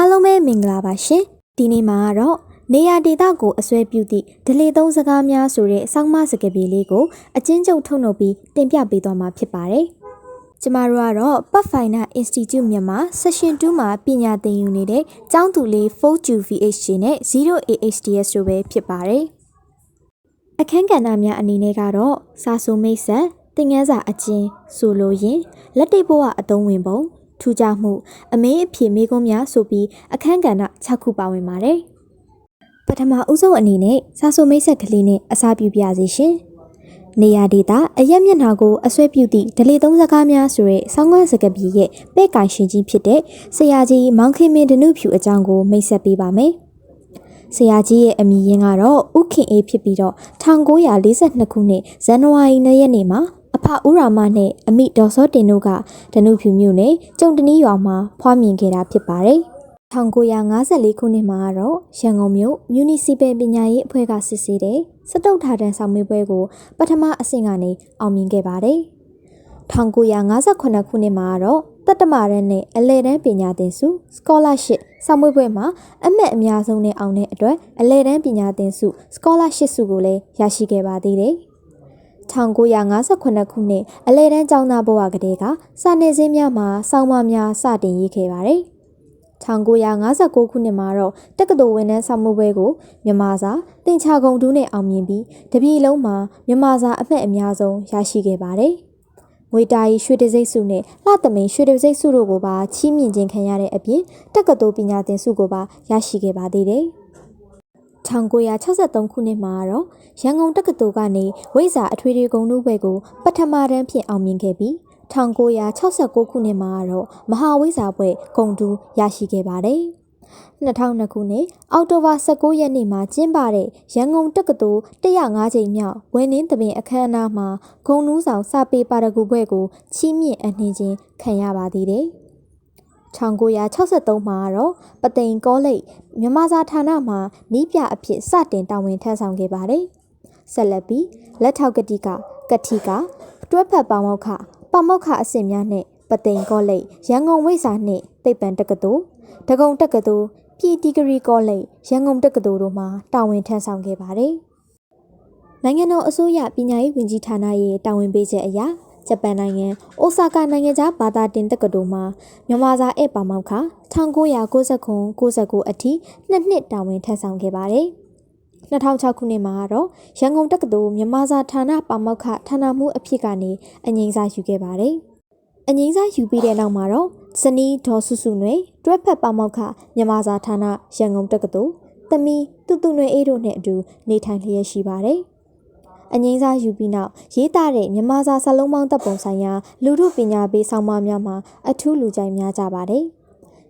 အားလုံးပဲမင်္ဂလာပါရှင်ဒီနေ့မှာကတော့နေရာဒေသကိုအစွဲပြုသည့်ဒလေသုံးစကားများဆိုတဲ့စောင်းမစကားပြေလေးကိုအချင်းချုပ်ထုတ်လုပ်ပြီးတင်ပြပေးသွားမှာဖြစ်ပါတယ်ကျမတို့ကတော့ Pathfinder Institute မြန်မာ Session 2မှာပညာသင်ယူနေတဲ့ကျောင်းသူလေး 4QVH နဲ့ 0AHDS တို့ပဲဖြစ်ပါတယ်အခန်းကဏ္ဍများအနေနဲ့ကတော့စာဆိုမိတ်ဆက်တင်ငန်းစာအကျဉ်းဆိုလိုရင်လက်တိတ်ဘဝအသုံးဝင်ပုံ ထူးခြားမှုအမေးအဖြေမေးခွန်းများဆိုပြီးအခန်းကဏ္ဍ6ခုပါဝင်ပါတယ်။ပထမဦးဆုံးအနေနဲ့စာဆိုမိတ်ဆက်ကလေးနဲ့အစာပြုပြစီရှင်။နေရာဒေတာအရက်မျက်နှာကိုအဆွဲပြုသည့်ဒလေသုံးစကားများဆိုတဲ့ဆောင်းကားစကားပြေရဲ့ပဲ့ကိုင်ရှင်ကြီးဖြစ်တဲ့ဆရာကြီးမောင်ခင်မင်းဒနုဖြူအကြောင်းကိုမိတ်ဆက်ပေးပါမယ်။ဆရာကြီးရဲ့အမည်ရင်းကတော့ဥခင်အေးဖြစ်ပြီးတော့1942ခုနှစ်ဇန်နဝါရီလရက်နေ့မှာ အဖဦးရာမနဲ့အမိဒေါ်စောတင်တို့ကဒနုဖြူမြို့နယ်ကျုံတနီးရွာမှာဖွားမြင်ခဲ့တာဖြစ်ပါတယ်။1954ခုနှစ်မှာတော့ရန်ကုန်မြို့မြူနီစီပယ်ပညာရေးအဖွဲ့ကစစ်ဆေးတဲ့စတုတ်ထာတန်းဆောင်မေးပွဲကိုပထမအဆင့်ကနေအောင်မြင်ခဲ့ပါတယ်။1958ခုနှစ်မှာတော့တတ္တမရန်နဲ့အလဲတန်းပညာသင်ဆု scholarship ဆောင်မွေးပွဲမှာအမတ်အများဆုံးနဲ့အောင်တဲ့အတွက်အလဲတန်းပညာသင်ဆု scholarship ဆုကိုလည်းရရှိခဲ့ပါသေးတယ်။ 1958ခုနှစ်အလဲတန်းကျောင်းသားဘဝကတည်းကစာနယ်ဇင်းများမှာစောင်းမများစတင်ရေးခဲ့ပါတယ်။1959ခုနှစ်မှာတော့တက္ကသိုလ်ဝန်ထမ်းဆောင်မှုပွဲကိုမြန်မာစာတင်ချကုန်တူးနဲ့အောင်မြင်ပြီးတပြည်လုံးမှာမြန်မာစာအမှတ်အများဆုံးရရှိခဲ့ပါတယ်။ငွေတာရီရွှေတစိမ့်စုနဲ့လှသမိန်ရွှေတစိမ့်စုတို့ကိုပါချီးမြှင့်ခြင်းခံရတဲ့အပြင်တက္ကသိုလ်ပညာသင်ဆုကိုပါရရှိခဲ့ပါသေးတယ်။ 1963ခုနှစ်မှာတော့ရန်ကုန်တက္ကသိုလ်ကနေဝိဇ္ဇာအထွေထွေဂုဏ်ထူးဘွဲကိုပထမတန်းဖြင့်အောင်မြင်ခဲ့ပြီး1969ခုနှစ်မှာတော့မဟာဝိဇာပွဲဂုံတူရရှိခဲ့ပါတယ်။2002ခုနှစ်အောက်တိုဘာ19ရက်နေ့မှာကျင်းပတဲ့ရန်ကုန်တက္ကသိုလ်105ကြိမ်မြောက်ဝင်းနှင်းသဘင်အခမ်းအနားမှာဂုံနူးဆောင်စာပေပါရဂူဘွဲ့ကိုချီးမြှင့်အနှင်းခြင်းခံရပါသေးတယ်။ 1963မှာတော့ပသိမ်ကောလိပ်မြမစာဌာနမှာနီးပြအဖြစ်စတင်တာဝန်ထမ်းဆောင်ခဲ့ပါတယ်။ဆက်လက်ပြီးလက်ထောက်ကတိကကတိကတွဲဖက်ပေါမောက်ခပမောက္ခအဆင့်များနှင့်ပသိမ်ကောလိပ်ရန်ကုန်ဝိဇာနှင့်သိပ္ပံတက္ကသိုလ်ဒဂုံတက္ကသိုလ်ပြည်တီဂရီကောလိပ်ရန်ကုန်တက္ကသိုလ်တို့မှတာဝန်ထမ်းဆောင်ခဲ့ပါတယ်။နိုင်ငံတော်အစိုးရပညာရေးဝန်ကြီးဌာနရဲ့တာဝန်ပေးချက်အရ ဂျပန်နိုင်ငံအိုဆာကာနိုင်ငံခြားဘာသာတင်တက္ကသိုလ်မှာမြန်မာစာဧည့်ပါမောက္ခ1999 99အထိနှစ်နှစ်တာဝန်ထမ်းဆောင်ခဲ့ပါတယ်။2006ခုနှစ်မှာတော့ရန်ကုန်တက္ကသိုလ်မြန်မာစာဌာနပါမောက္ခဌာနမှူးအဖြစ်ကနေအငိမ့်စာယူခဲ့ပါတယ်။အငိမ့်စာယူပြီးတဲ့နောက်မှာတော့ဇနီးဒေါ်စုစုနွေတွဲဖက်ပါမောက္ခမြန်မာစာဌာနရန်ကုန်တက္ကသိုလ်သမီးတူတူနွေအေးတို့နဲ့အတူနေထိုင်လျက်ရှိပါတယ်။ အငိမ့်စာယူပြီးနောက်ရေးသားတဲ့မြန်မာစာစာလုံးပေါင်းတပ်ပုံဆိုင်ရာလူထုပညာပေးဆောင်းပါးများမှာအထူးလူကြိုက်များကြပါတယ်။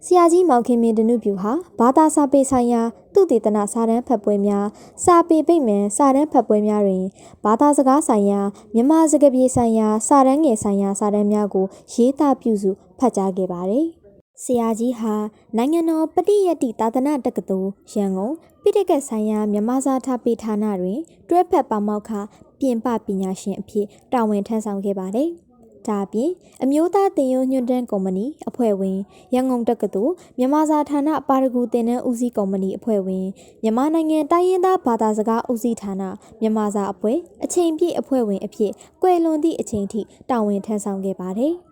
ဆရာကြီးမောင်ခင်မင်းဒနုပြူဟာဘာသာစာပေဆိုင်ရာသူတည်တနာစာတမ်းဖတ်ပွဲများစာပေပိတ်မယ်စာတမ်းဖတ်ပွဲများတွင်ဘာသာစကားဆိုင်ရာမြန်မာစကားပြေဆိုင်ရာစာတမ်းငယ်ဆိုင်ရာစာတမ်းများကိုရေးသားပြုစုဖတ်ကြားခဲ့ပါတယ်။ ဆရာကြီးဟာနိုင်ငံတော်ပဋိယတ္တိသာသနာတက္ကသိုလ်ရန်ကုန်ပိဋကတ်ဆိုင်ရာမြန်မာစာထားပေဌာနတွင် တွဲဖက်ပါမောက္ခပြင်ပပညာရှင်အဖြစ်တာဝန်ထမ်းဆောင်ခဲ့ပါတယ်။ဒါအပြင်အမျိုးသားတင်ယုံညွန့်တန်းကုမ္ပဏီအဖွဲ့ဝင်ရန်ကုန်တက္ကသိုလ်မြန်မာစာဌာနပါရဂူတင်နန်းဦးစီးကုမ္ပဏီအဖွဲ့ဝင်မြန်မာနိုင်ငံတိုင်းရင်းသားဘာသာစကားဦးစီးဌာနမြန်မာစာအဖွဲ့အချိန်ပြည့်အဖွဲ့ဝင်အဖြစ်ကွယ်လွန်သည့်အချိန်ထိတာဝန်ထမ်းဆောင်ခဲ့ပါတယ်။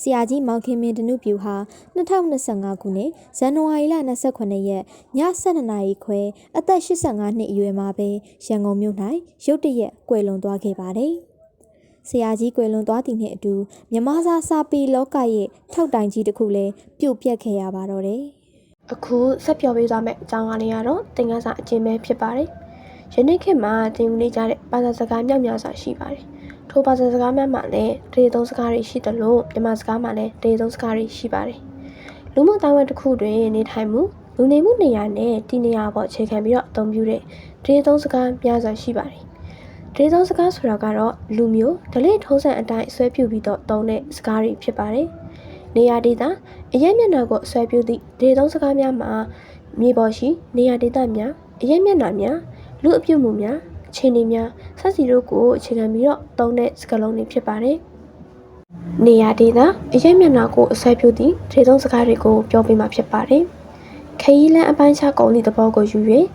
ဆရာကြီးမောင်ခင်မင်းတနုပြူဟာ2025ခုနှစ်ဇန်နဝါရီလ28ရက်ည7:00နာရီခွဲအသက်85နှစ်အရွယ်မှာပဲရန်ကုန်မြို့၌ရုတ်တရက်ကွယ်လွန်သွားခဲ့ပါတယ်။ဆရာကြီးကွယ်လွန်သွားသည်နှင့်အတူမြမစာစာပေလောကရဲ့ထောက်တိုင်ကြီးတစ်ခုလည်းပြုတ်ပြက်ခဲ့ရပါတော့တယ်။အခုဆက်ပြောပေးသွားမယ့်အကြောင်းအရာလေးကတော့သင်ခန်းစာအကျဉ်းပဲဖြစ်ပါတယ်။ယနေ့ခေတ်မှာသင်ယူနေကြတဲ့ဘာသာစကားမြောက်များစွာရှိပါတယ်။ ထိုဘာသာစကားများမှာလည်းဒေသုံးစကားတွေရှိသလိုမြန်မာစကားမှာလည်းဒေသုံးစကားတွေရှိပါတယ်။လူမှုတိုင်းဝမ်တစ်ခုတွင်နေထိုင်မှုလူနေမှုနေရာနဲ့တည်နေရာပေါ်အခြေခံပြီးတော့အသုံးပြုတဲ့ဒေသုံးစကားများစွာရှိပါတယ်ဒေသုံးစကားဆိုတာကတော့လူမျိုးဒလိထုံးစံအတိုင်းဆွဲပြုပြီးတော့သုံးတဲ့စကားတွေဖြစ်ပါတယ်။နေရာဒေသအရက်မျက်နှာကိုဆွဲပြုသည့်ဒေသုံးစကားများမှာမြေပေါ်ရှိနေရာဒေသများအရက်မျက်နှာများလူအပြုတ်မှုများ အခြေအနေများစသဖြင့်တို့ကိုအခြေခံပြီးတော့သုံးတဲ့စကားလုံးတွေဖြစ်ပါတယ်။နေရာဒေသအရက်မျက်နှာကိုအဆွဲပြုသည့်ဒေသုံးစကားတွေကိုပြောပြမှာဖြစ်ပါတယ်။ခရီးလမ်းအပိုင်းခြားကုန်သည့်သဘောကိုယူ၍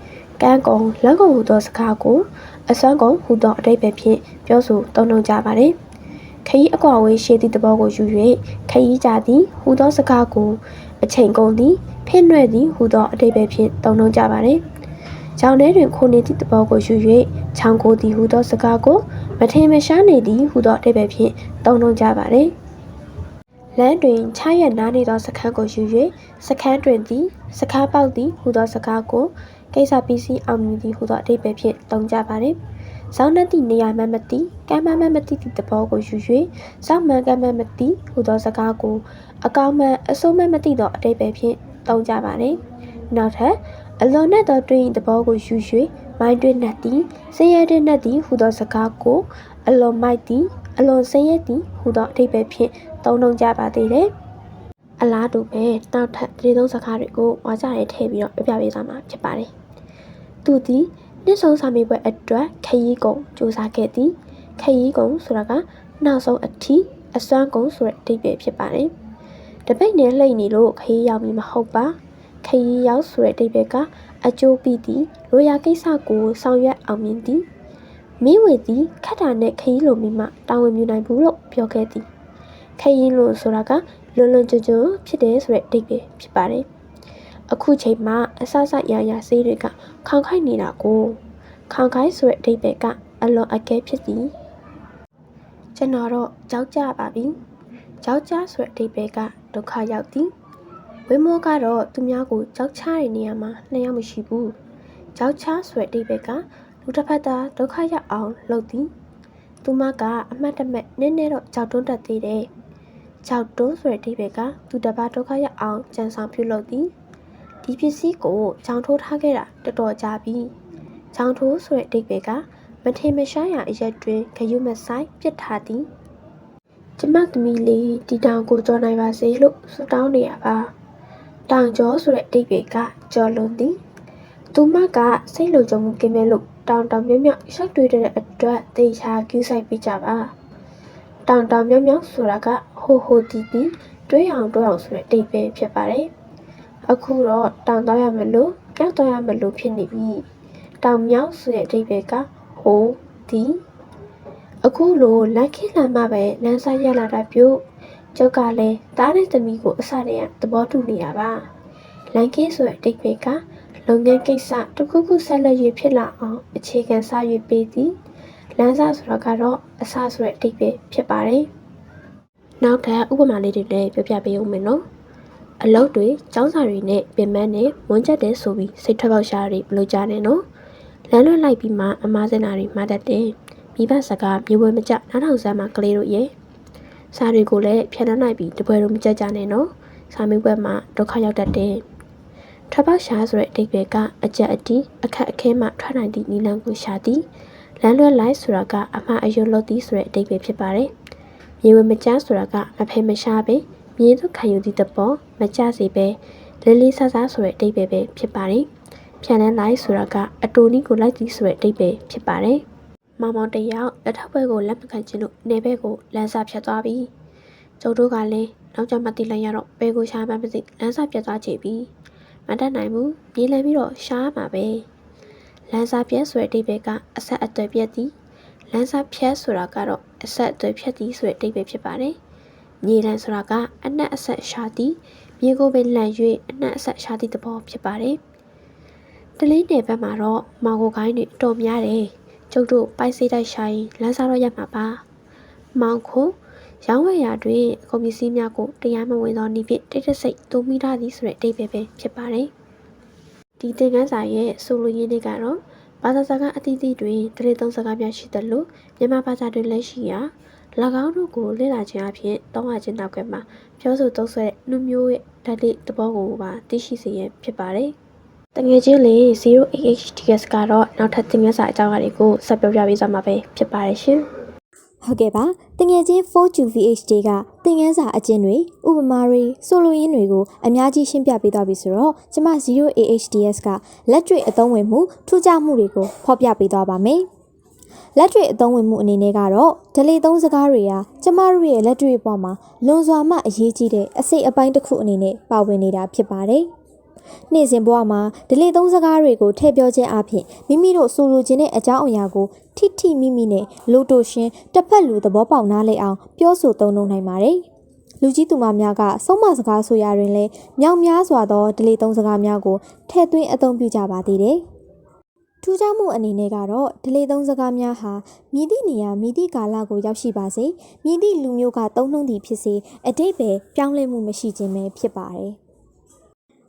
ကန်းကုံလက်ကုံဟူသောစကားကိုအစွမ်းကုံဟူသောအတိတ်ပဲဖြင့်ပြောဆိုသုံးနှုန်းကြပါသည်ခရီးအကွာဝေးရှိသည့်သဘောကိုယူ၍ခရီးကြသည်ဟူသောစကားကိုအချိန်ကုန်သည်ဖင့်ရွက်သည်ဟူသောအတိတ်ပဲဖြင့်သုံးနှုန်းကြပါသည်။ ကြောင်ထဲတွင်ခိုနေသည့်သဘောကိုယူ၍ချောင်းကိုသည်ဟူသောစကားကိုမထင်မရှားနေသည်ဟူသောအတိတ်ပဲဖြင့်သုံးနှုန်းကြပါသည်။လမ်းတွင်ချားရနားနေသောစခန်းကိုယူ၍စခန်းတွင်သည်စကားပေါက်သည်ဟူသောစကားကိုကိစ္စပစ္စည်းအောင်မြင်သည်ဟူသောအတိတ်ပဲဖြင့်သုံးကြပါသည်။ဇောင်းနှက်သည့်နေရာမှမသိကမ်းမမှမသိသည့်သဘောကိုယူ၍စောင့်မှန်ကမ်းမမသိဟူသောစကားကိုအကောင်းမှန်အဆိုးမှန်မသိသောအတိတ်ပဲဖြင့်သုံးကြပါသည်။နောက်ထပ် အလွန်နဲ့သောတွင်သဘောကိုယူ၍မိုင်းတွင်နှက်သည်စင်ရတဲ့နှက်သည်ဟူသောစကားကိုအလွန်မိုက်သည်အလွန်စင်ရသည်ဟူသောအတိတ်ပဲဖြင့်သုံးနှုန်းကြပါသေးတယ်။အလားတူပဲနောက်ထပ်ဒီသုံးစကားတွေကိုဝါကြရဲထည့်ပြီးတော့ပြပြပေးသွားမှာဖြစ်ပါတယ်။သူသည်နှစ်ဆုံးစာမေးပွဲအတွက်ခရီးကုံစူးစမ်းခဲ့သည်ခရီးကုံဆိုတာကနောက်ဆုံးအထီးအစွမ်းကုံဆိုတဲ့အဓိပ္ပာယ်ဖြစ်ပါတယ်။တပိတ်နဲ့လှိမ့်နေလို့ခရီးရောက်ပြီမဟုတ်ပါ။ ခရီးရောက်ဆိုတဲ့အဓိပ္ပာယ်ကအကျိုးပြီးသည်လိုရာကိစ္စကိုဆောင်ရွက်အောင်မြင်သည်မင်းဝေသည်ခက်တာနဲ့ခရီးလိုမိမှတာဝန်ယူနိုင်ဘူးလို့ပြောခဲ့သည်ခရီးလို့ဆိုတာကလွန်လွန်ကျွံကျွံဖြစ်တယ်ဆိုတဲ့အဓိပ္ပာယ်ဖြစ်ပါတယ်။အခုချိန်မှာအဆဆရရဆေးတွေကခေါင်ခိုက်နေတာကိုခေါင်ခိုက်ဆိုတဲ့အဓိပ္ပာယ်ကအလွန်အကဲဖြစ်သည်ကျွန်တော်တော့ကြောက်ကြပါပြီကြောက်ကြဆိုတဲ့အဓိပ္ပာယ်ကဒုက္ခရောက်သည် ဝိမောကတော့သူများကိုကြောက်ချတဲ့နေရာမှာနှစ်ယောက်မရှိဘူးကြောက်ချဆိုတဲ့အဓိပ္ပာယ်ကလူတစ်ဖက်သားဒုက္ခရောက်အောင်လုပ်သည်သူမကအမှတ်တမဲ့နည်းနည်းတော့ကြောက်တွန်းတတ်သေးတယ်ကြောက်တွန်းဆိုတဲ့အဓိပ္ပာယ်ကသူတစ်ပါးဒုက္ခရောက်အောင်ကြံဆောင်ပြုလုပ်သည်ဒီပစ္စည်းကိုချောင်းထိုးထားခဲ့တာတော်တော်ကြာပြီချောင်းထိုးဆိုတဲ့အဓိပ္ပာယ်ကမထင်မရှားရာအရက်တွင်ဂယုမဆိုင်ပြစ်ထားသည်ကျမသမီးလေးဒီတောင်ကိုကြော်နိုင်ပါစေလို့ဆုတောင်းနေရပါ တောင်ကျော်ဆိုတဲ့အဓိပ္ပာယ်ကကြော်လွန်သည်သူမကစိတ်လိုကြုံမှုကင်းမဲ့လို့တောင်တောင်မြောက်မြောက်ရှောက်တွေ့တဲ့အတွက်တေချာကျူးဆိုင်ပြကြပါတောင်တောင်မြောက်မြောက်ဆိုတာကဟိုဟိုတီတီတွေးအောင်တွေးအောင်ဆိုတဲ့အဓိပ္ပာယ်ဖြစ်ပါတယ်အခုတော့တောင်တော့ရမလို့ကြောက်တော့ရမလို့ဖြစ်နေပြီတောင်မြောက်ဆိုတဲ့အဓိပ္ပာယ်ကဟိုဒီအခုလိုလက်ခိလာမှပဲလမ်းဆိုင်ရလာတာပြုတ်ကျုပ်ကလည်း တားတဲ့သမီးကိုအစတည်းကသဘောတူနေရပါလန်ကင်းဆိုတဲ့အဓိပ္ပာယ်ကလုပ်ငန်းကိစ္စတစ်ခုခုဆက်လက်၍ဖြစ်လာအောင်အခြေခံစ၍ပေးသည်လမ်းစာဆိုတော့ကတော့အစဆိုတဲ့အဓိပ္ပာယ်ဖြစ်ပါတယ်နောက်ထပ်ဥပမာလေးတွေလည်းပြောပြပေးဦးမယ်နော်အလုပ်တွေចောင်းစာတွေနဲ့ပင်မနဲ့ဝန်းချက်တဲ့ဆိုပြီးစိတ်ထွက်ပေါက်ရှားတွေမလို့ကြနဲ့နော်လမ်းလွတ်လိုက်ပြီးမှအမားစင်နာတွေမှားတတ်တယ်မိဘစကားမျိုးဝဲမကြနားထောင်စမ်းမှကလေးတို့ရဲ့ စာတွေကိုလည်းဖြတ်နှံ့လိုက်ပြီးတပွဲတို့မကြကြနဲ့နော်စာမေးပွဲမှာဒုက္ခရောက်တတ်တယ်ထွက်ပေါက်ရှားဆိုတဲ့အဓိပ္ပာယ်ကအကြက်အတီးအခက်အခဲမှထွက်နိုင်သည့်နည်းလမ်းကိုရှာသည်လမ်းလွတ်လိုက်ဆိုတာကအမှားအယွတ်လို့သည်ဆိုတဲ့အဓိပ္ပာယ်ဖြစ်ပါတယ်မြေဝဲမကြဆိုတာကမဖဲမရှားပဲမြေသူခံယူသည့်တပေါ်မကြစေပဲလေးလေးဆဆဆိုတဲ့အဓိပ္ပာယ်ပဲဖြစ်ပါတယ်ဖြန်လန်းလိုက်ဆိုတာကအတူနီးကိုလိုက်သည်ဆိုတဲ့အဓိပ္ပာယ်ဖြစ်ပါတယ်။ မောင်မောင်တယောက်လက်ထောက်ဘက်ကိုလက်မခံချင်လို့နေဘက်ကိုလမ်းစာဖြတ်သွားပြီ။ကျုပ်တို့ကလည်းနောက်ကျမှတိလိုက်ရတော့ဘဲကိုရှာမှမသိလမ်းစာပြတ်သွားကြပြီ။မတတ်နိုင်ဘူးပြေးလည်ပြီးတော့ရှားမှာပဲ။လမ်းစာပြတ်ဆိုတဲ့အဓိပ္ပာယ်ကအဆက်အသွယ်ပြတ်သည်။လမ်းစာဖြတ်ဆိုတာကတော့အဆက်အသွယ်ဖြတ်သည်ဆိုတဲ့အဓိပ္ပာယ်ဖြစ်ပါတယ်။မြေလမ်းဆိုတာကအနက်အဆက်ရှာသည်မြေကိုပင်လန်၍အနက်အဆက်ရှာသည့်သဘောဖြစ်ပါတယ်။တလေးနယ်ဘက်မှာတော့မောင်ကိုကိုင်းတွေအတော်များတယ် ကျုပ်တို့ပိုက်စိတ်တိုက်ရှာရင်လမ်းစားတော့ရမှာပါမောင်ခုရောင်းဝယ်ရာတွင်အကုန်ပစ္စည်းများကိုတရားမဝင်သောနည်းဖြင့်တိတ်တဆိတ်တူမိထားသည်ဆိုတဲ့အတိတ်ပဲပဲဖြစ်ပါတယ်ဒီသင်ခန်းစာရဲ့ဆိုလိုရင်းလေးကတော့ဘာသာစကားအသီးသီးတွင်တရေသုံးစကားများရှိသလိုမြန်မာဘာသာတွင်လည်းရှိရာ၎င်းတို့ကိုလေ့လာခြင်းအပြင်တောင်းရခြင်းနောက်ကမှပြောဆိုသုံးဆွဲနှမျိုးရဲ့ဓာတ်လေးသဘောကိုပါသိရှိစေရန်ဖြစ်ပါတယ် တငယ်ချင်းလေး 0AHTS ကတော့နောက်ထပ်သင်ခန်းစာအကြောင်းအရာတွေကိုဆက်ပြောပြပေးသွားမှာပဲဖြစ်ပါတယ်ရှင်။ဟုတ်ကဲ့ပါတငယ်ချင်း 4QVHD ကသင်ခန်းစာအကျဉ်းတွေဥပမာတွေဆိုလိုရင်းတွေကိုအများကြီးရှင်းပြပေးသွားပြီဆိုတော့ကျမ 0AHDS ကလက်တွေ့အသုံးဝင်မှုထူးခြားမှုတွေကိုဖော်ပြပေးသွားပါမယ်လက်တွေ့အသုံးဝင်မှုအနေနဲ့ကတော့ဒလေသုံးစကားတွေဟာကျမတို့ရဲ့လက်တွေ့ဘဝမှာလွန်စွာမှအရေးကြီးတဲ့အစိတ်အပိုင်းတစ်ခုအနေနဲ့ပါဝင်နေတာဖြစ်ပါတယ် နေ့စဉ်ဘဝမှာဒလေသုံးစကားတွေကိုထည့်ပြောခြင်းအပြင်မိမိတို့ဆိုလိုချင်တဲ့အကြောင်းအရာကိုထိထိမိမိနဲ့လိုတိုရှင်တစ်ဖက်လူသဘောပေါက်နားလည်အောင်ပြောဆိုသုံးနှုန်းနိုင်ပါတယ်။လူကြီးသူမများကဆုံးမစကားဆိုရာတွင်လည်းမြောက်များစွာသောဒလေသုံးစကားများကိုထည့်သွင်းအသုံးပြုကြပါသေးတယ်။ထူးခြားမှုအနေနဲ့ကတော့ဒလေသုံးစကားများဟာမြည်သည့်နေရာမြည်သည့်ကာလကိုရောက်ရှိပါစေမြည်သည့်လူမျိုးကသုံးနှုန်းသည်ဖြစ်စေအတိတ်ပဲပြောင်းလဲမှုမရှိခြင်းပဲဖြစ်ပါတယ်။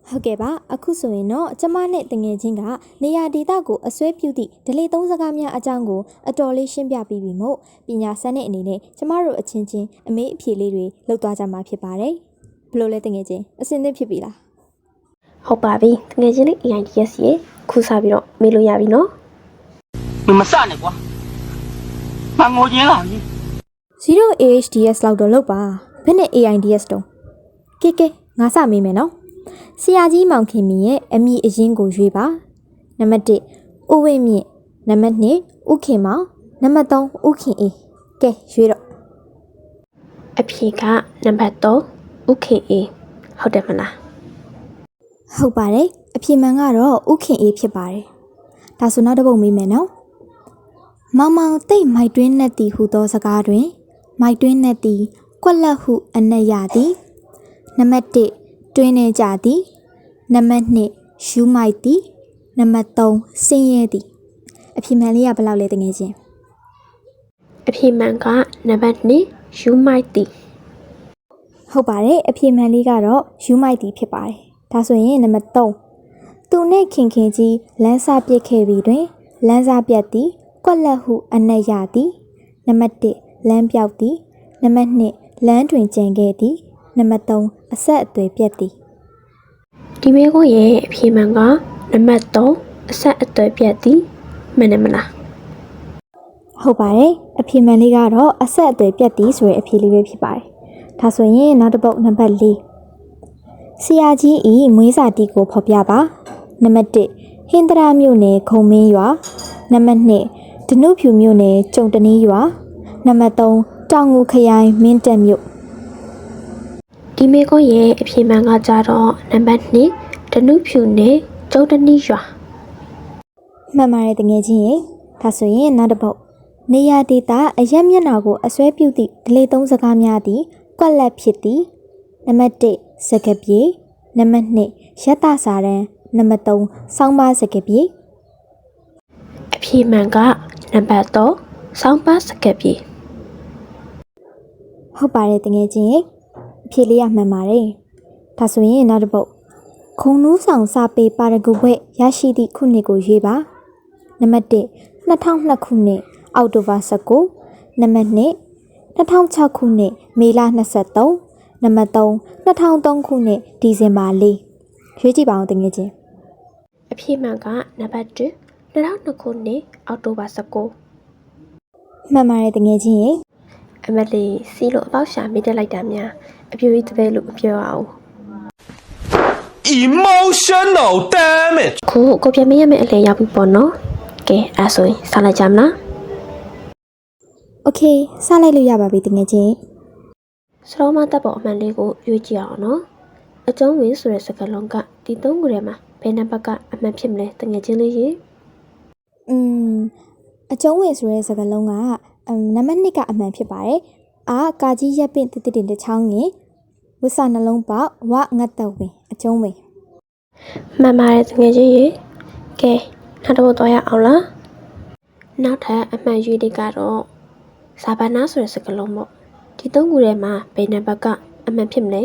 ဟုတ်ကဲ့ပါအခုဆိုရင်တော့ကျမနဲ့တငယ်ချင်းကနေရာဒေသကိုအစွဲပြုသည့်ဒလေသုံးစကားများအကြောင်းကိုအတော်လေးရှင်းပြပြီးပြီမို့ပညာဆန်းတဲ့အနေနဲ့ကျမတို့အချင်းချင်းအမေးအဖြေလေးတွေလုပ်သွားကြမှာဖြစ်ပါတယ်ဘလို့လဲတငယ်ချင်းအစင်သစ်ဖြစ်ပြီလားဟုတ်ပါပြီတကယ်ချင်းလေး AIDS ရေခုစားပြီးတော့မေးလို့ရပြီနော်မမစနဲ့ကွာမငိုချင်းလာပြီ 0AHDS လောက်တော့လောက်ပါဘယ်နဲ့ AIDS တုံးကဲကဲငါစမေးမယ်နော် ဆရာကြီးမောင်ခင်မီရဲ့အမိအရင်ကိုရွေးပါနံပါတ်1ဦးဝင်းမြင့်နံပါတ်2ဦးခင်မောင်နံပါတ်3ဦးခင်အေးကဲရွေးတော့အဖြေကနံပါတ်3ဥခင်အေးဟုတ်တယ်မလားဟုတ်ပါတယ်အဖြေမှန်ကတော့ဥခင်အေးဖြစ်ပါတယ်ဒါဆိုနောက်တစ်ပုဒ်မေးမယ်နော်မောင်မောင်တိတ်မိုက်တွင်းနဲ့တီဟူသောစကားတွင် မိုက်တွင်းနဲ့တီကွက်လက်ဟုအနက်ရသည်နံပါတ်1 တွင်းနေကြသည်နံပါတ်2ယူမိုက်သည်နံပါတ်3စင်းရဲသည်အဖြေမှန်လေးကဘယ်လောက်လဲတကယ်ချင်းအဖြေမှန်ကနံပါတ်2ယူမိုက်တီဟုတ်ပါတယ်အဖြေမှန်လေးကတော့ယူမိုက်သည်ဖြစ်ပါတယ်ဒါဆိုရင်နံပါတ်3သူနဲ့ခင်ခင်ကြီးလမ်းစာပြစ်ခဲ့ပြီးတွင်လမ်းစာပြတ်သည်ကွက်လက်ဟုအနက်ရသည်နံပါတ်1လမ်းပြောက်သည်နံပါတ်2လမ်းတွင်ကျန်ခဲ့သည် နံပါတ်3အဆက်အသွယ်ပြတ်သည်ဒီမေကိုရဲ့အဖြေမှန်ကနံပါတ်3အဆက်အသွယ်ပြတ်သည်မှန်တယ်မလားဟုတ်ပါတယ်အဖြေမှန်လေးကတော့အဆက်အသွယ်ပြတ်သည်ဆိုတဲ့အဖြေလေးပဲဖြစ်ပါတယ်ဒါဆိုရင်နောက်တစ်ပုတ်နံပါတ်4ဆရာကြီးဤမွေးစာတီကိုဖော်ပြပါနံပါတ်1ဟင်္ဒရာမြို့နယ်ခုံမင်းရွာနံပါတ်2ဒနုဖြူမြို့နယ်ကျုံတနီးရွာနံပါတ်3တောင်ငူခရိုင်မင်းတပ်မြို့ ဒီမေကိုရဲ့အဖြေမှန်ကကြတော့နံပါတ်2ဒနုဖြူနဲ့ကျုံတနီးရွာမှန်ပါတယ်တကယ်ချင်းရေဒါဆိုရင်နောက်တစ်ပုတ်နေရာဒေတာအရက်မျက်နှာကိုအစွဲပြုသည့်ဒလေသုံးစကားများသည်ကွက်လက်ဖြစ်သည်နံပါတ်1စကပြေနံပါတ်2ရက်တာစာရန်နံပါတ်3ဆောင်းပါးစကပြေအဖြေမှန်ကနံပါတ်3ဆောင်းပါစကပ်ပြေဟုတ်ပါတယ်တကယ်ချင်းရေ အဖြေလေးရမှန်ပါတယ်ဒါဆိုရင်နောက်တစ်ပုတ်ခုံနူးဆောင်စာပေပါရဂူဘွဲ့ရရှိသည့်ခုနှစ်ကိုရွေးပါနံပါတ်1 2002ခုနှစ်အောက်တိုဘာ19နံပါတ်2 2006ခုနှစ်မေလ23နံပါတ်3 2003ခုနှစ်ဒီဇင်ဘာ4ရွေးကြည့်ပါအောင်တကယ်ချင်းအဖြေမှန်ကနံပါတ်1 2002ခုနှစ်အောက်တိုဘာ19မှန်ပါတယ်တကယ်ချင်းရေအမလီစီလို့အပေါက်ရှာမိတက်လိုက်တာများ အပြူကြီးတပဲလို့မပြောရအောင် emotional damage ကိုကိုပြန်မရမယ့်အလဲရောက်ပြီပေါ့နော်ကဲအဲ့ဆိုရင်စလိုက်ကြမလား okay စလိုက်လို့ရပါပြီတကယ်ချင်းစရောမတပ်ပေါ်အမှန်လေးကိုရွေးကြည့်အောင်နော်အကျုံးဝင်ဆိုတဲ့စကားလုံးကဒီသုံးခုထဲမှာဘယ်နံပါတ်ကအမှန်ဖြစ်မလဲတကယ်ချင်းလေးရေอืมအကျုံးဝင်ဆိုတဲ့စကားလုံးကနံပါတ်1ကအမှန်ဖြစ်ပါတယ်အာကာကြီးရက်ပင့်တစ်တစ်တင်တစ်ချောင်းငင် ဝစ်စာနှလုံးပေါက်ဝငတ်တဝင်အကျုံးဝင်မှန်ပါတယ်တငယ်ချင်းရေကဲနောက်တော့တော့ရအောင်လားနောက်ထပ်အမှန်ရွေးလေးကတော့ဇာဘာနာဆိုတဲ့စကားလုံးပေါ့ဒီသုံးခုထဲမှာဘယ်နံပါတ်ကအမှန်ဖြစ်မလဲ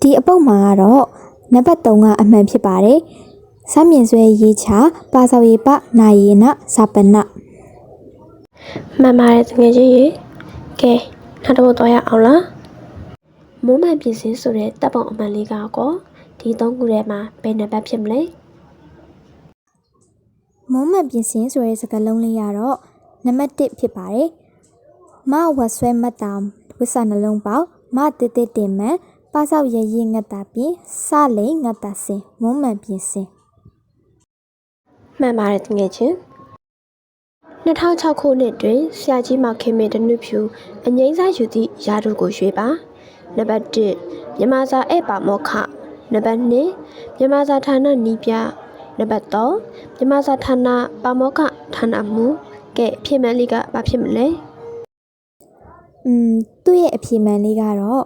ဒီအပုတ်မှာကတော့နံပါတ်3ကအမှန်ဖြစ်ပါတယ်။စမြင်ဆွဲရေးချပါစောက်ရေပနာယေနဇပနမှန်ပါတယ်တကယ်ကြီးရေကဲနောက်တော့တော့ရအောင်လား မိုးမှန်ပြင်စင်ဆိုတဲ့တပ်ပုံအမှန်လေးကကောဒီသုံးခုထဲမှာဘယ်နံပါတ်ဖြစ်မလဲမုံမတ်ပြင်စင်ဆိုတဲ့စကားလုံးလေးကတော့နံပါတ်1ဖြစ်ပါတယ်။မဝတ်ဆွဲမတ်တာဝစ်စာနှလုံးပေါက်မတစ်တစ်တင်မန်ပါစောက်ရရေးငတ်တာပြင်စလိန်ငတ်တာစင်မုံမတ်ပြင်စင်မှန်ပါတယ်တကယ်ချင်း2006ခုနှစ်တွင်ဆရာကြီးမောင်ခင်မင်းတနုဖြူအငိမ့်စားယူသည့်ယာတို့ကိုရွေးပါ နံပါတ်1မြန်မာစာဧည့်ပါမောက္ခနံပါတ်2မြန်မာစာဌာနနီးပြနံပါတ်3မြန်မာစာဌာနပါမောက္ခဌာနမူကဲအဖြစ်မှန်လေးကဘာဖြစ်မလဲอืมသူ့ရဲ့အဖြေမှန်လေးကတော့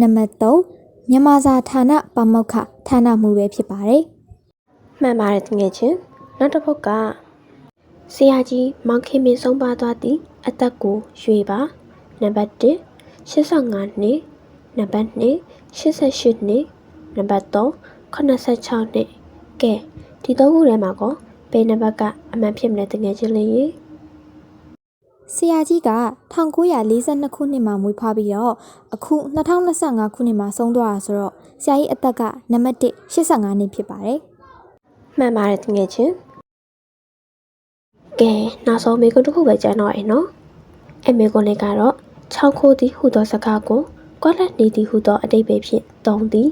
နံပါတ်3မြန်မာစာဌာနပါမောက္ခဌာနမှုပဲဖြစ်ပါတယ်မှန်ပါတယ်တကယ်ချင်းနောက်တစ်ပုဒ်ကဆရာကြီးမောင်ခင်မင်းဆုံးပါသွားသည်အသက်ကိုရွေပါနံပါတ်1 85နှစ် နံပါတ်2 88နှစ်နံပါတ်3 86နှစ်ကဲဒီသုံးခုထဲမှာကောဘယ်နံပါတ်ကအမှန်ဖြစ်မလဲတကယ်ချင်းလေးရေဆရာကြီးက1942ခုနှစ်မှာမွေးဖွားပြီးတော့အခု2025ခုနှစ်မှာဆုံးသွားတာဆိုတော့ဆရာကြီးအသက်ကနံပါတ်1 85နှစ်ဖြစ်ပါတယ်မှန်ပါတယ်တကယ်ချင်းကဲနောက်ဆုံးမေကွန်းတစ်ခုပဲကျန်တော့ရင်နော်အဲ့မေကွန်းလေးကတော့6ခိုးသည်ဟူသောစကားကို ကွက်လက်နေသည်ဟူသောအတိတ်ပဲဖြင့်သုံးသည်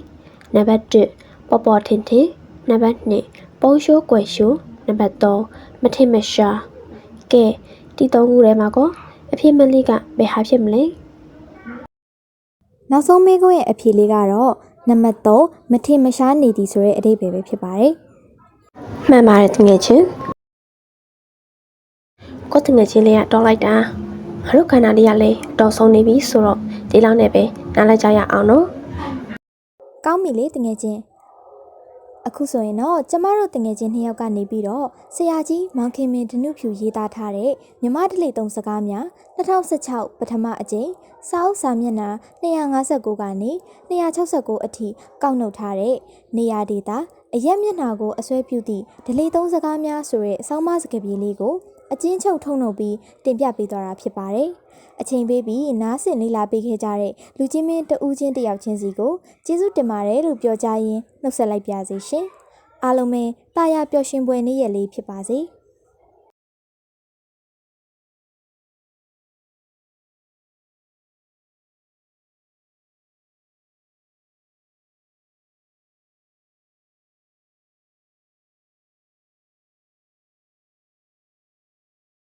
နံပါတ်1ပေါ်ပေါ်ထင်ထင်နံပါတ်2ပုံရှိုးကွယ်ရှိုးနံပါတ်3မထင်မရှာကဲဒီသုံးခုထဲမှာကောအဖြစ်မလေးကဘယ်ဟာဖြစ်မလဲနောက်ဆုံးမေးခွန်းရဲ့အဖြေလေးကတော့နံပါတ်3မထင်မရှားနေသည်ဆိုတဲ့အဓိပ္ပာယ်ပဲဖြစ်ပါတယ်မှန်ပါတယ်တကယ်ချင်းကိုယ်တငယ်ချင်းလေးကတော်လိုက်တာငါတို့ခန္ဓာလေးကလည်းအတော်ဆုံးနေပြီဆိုတော့ ဒီလောက်နဲ့ပဲနားလိုက်ကြရအောင်နော်ကောင်းပြီလေတငယ်ချင်းအခုဆိုရင်တော့ကျမတို့တငယ်ချင်းနှစ်ယောက်ကနေပြီးတော့ဆရာကြီးမောင်ခင်မင်းဒနုဖြူရေးသားထားတဲ့မြမဒလိသုံးစကားများ2016ပထမအကြိမ်စာအုပ်စာမျက်နှာ259ကနေ269အထိကောက်နှုတ်ထားတဲ့နေရာဒေတာအရက်မျက်နှာကိုအစွဲပြုသည့်ဒလိသုံးစကားများဆိုတဲ့ဆောင်းပါးစကားပြေလေးကို အချင်းချုပ်ထုံနှုတ်ပြီးတင်ပြပေးသွားတာဖြစ်ပါတယ်အချိန်ပေးပြီးနားဆင်လေးလာပေးခဲ့ကြတဲ့လူချင်းမင်းတဦးချင်းတယောက်ချင်းစီကိုကျေးဇူးတင်ပါတယ်လို့ပြောကြရင်းနှုတ်ဆက်လိုက်ပါစေရှင်အားလုံးပဲတာယာပျော်ရွှင်ပွဲနေ့ရက်လေးဖြစ်ပါစေ။